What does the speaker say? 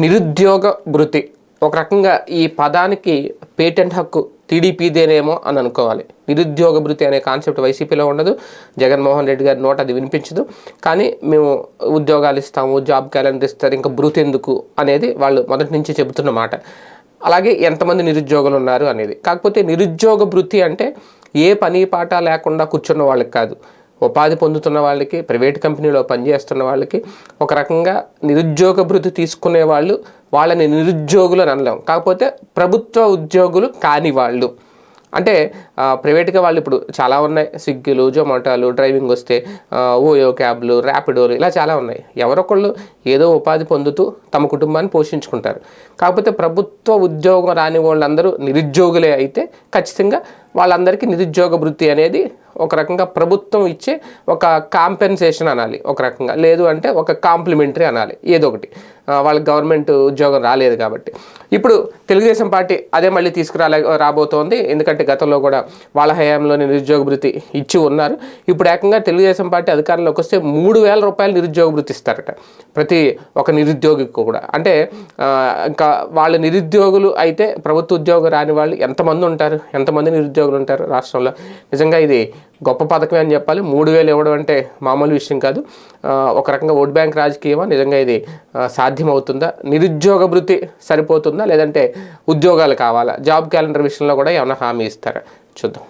నిరుద్యోగ భృతి ఒక రకంగా ఈ పదానికి పేటెంట్ హక్కు టీడీపీదేనేమో అని అనుకోవాలి. నిరుద్యోగ భృతి అనే కాన్సెప్ట్ వైసీపీలో ఉండదు. జగన్మోహన్ రెడ్డి గారి నోట్ అది వినిపించదు. కానీ మేము ఉద్యోగాలు ఇస్తాము జాబ్ క్యాలెండర్ ఇస్తారు ఇంకా భృతి ఎందుకు అనేది వాళ్ళు మొదటి నుంచి చెబుతున్న మాట. అలాగే ఎంతమంది నిరుద్యోగులు ఉన్నారు అనేది. కాకపోతే నిరుద్యోగ భృతి అంటే ఏ పని పాట లేకుండా కూర్చున్న వాళ్ళకి కాదు. ఉపాధి పొందుతున్న వాళ్ళకి ప్రైవేట్ కంపెనీలో పనిచేస్తున్న వాళ్ళకి ఒక రకంగా నిరుద్యోగ భృతి తీసుకునే వాళ్ళు వాళ్ళని నిరుద్యోగులు అని అనలేం. కాకపోతే ప్రభుత్వ ఉద్యోగులు కాని వాళ్ళు. అంటే ప్రైవేట్గా వాళ్ళు ఇప్పుడు చాలా ఉన్నాయి. స్విగ్గీలు జొమాటోలు డ్రైవింగ్ వస్తే ఓయో క్యాబ్లు ర్యాపిడోలు ఇలా చాలా ఉన్నాయి. ఎవరొకళ్ళు ఏదో ఉపాధి పొందుతూ తమ కుటుంబాన్ని పోషించుకుంటారు. కాకపోతే ప్రభుత్వ ఉద్యోగం రాని వాళ్ళందరూ నిరుద్యోగులే అయితే ఖచ్చితంగా వాళ్ళందరికీ నిరుద్యోగ వృత్తి అనేది ఒక రకంగా ప్రభుత్వం ఇచ్చే ఒక కాంపెన్సేషన్ అనాలి. ఒక రకంగా. లేదు అంటే ఒక కాంప్లిమెంటరీ అనాలి. ఏదో ఒకటి. వాళ్ళకి గవర్నమెంట్ ఉద్యోగం రాలేదు కాబట్టి. ఇప్పుడు తెలుగుదేశం పార్టీ అదే మళ్ళీ తీసుకురాలే రాబోతోంది. ఎందుకంటే గతంలో కూడా వాళ్ళ హయాంలోనే నిరుద్యోగ భృతి ఇచ్చి ఉన్నారు. ఇప్పుడు ఏకంగా తెలుగుదేశం పార్టీ అధికారంలోకి వస్తే మూడు వేల రూపాయలు నిరుద్యోగ భృతి ఇస్తారట. ప్రతి ఒక నిరుద్యోగికి కూడా. అంటే ఇంకా వాళ్ళ నిరుద్యోగులు అయితే ప్రభుత్వ ఉద్యోగం రాని వాళ్ళు ఎంతమంది ఉంటారు? ఎంతమంది నిరుద్యోగులు ఉంటారు రాష్ట్రంలో? నిజంగా ఇది గొప్ప పథకమే అని చెప్పాలి. మూడు వేలు ఇవ్వడం అంటే మామూలు విషయం కాదు. ఒక రకంగా ఓట్ బ్యాంక్ రాజకీయమా? నిజంగా ఇది సాధ్యమవుతుందా? నిరుద్యోగ భృతి సరిపోతుందా? లేదంటే ఉద్యోగాలు కావాలా? జాబ్ క్యాలెండర్ విషయంలో కూడా ఏమైనా హామీ ఇస్తారా? చూద్దాం.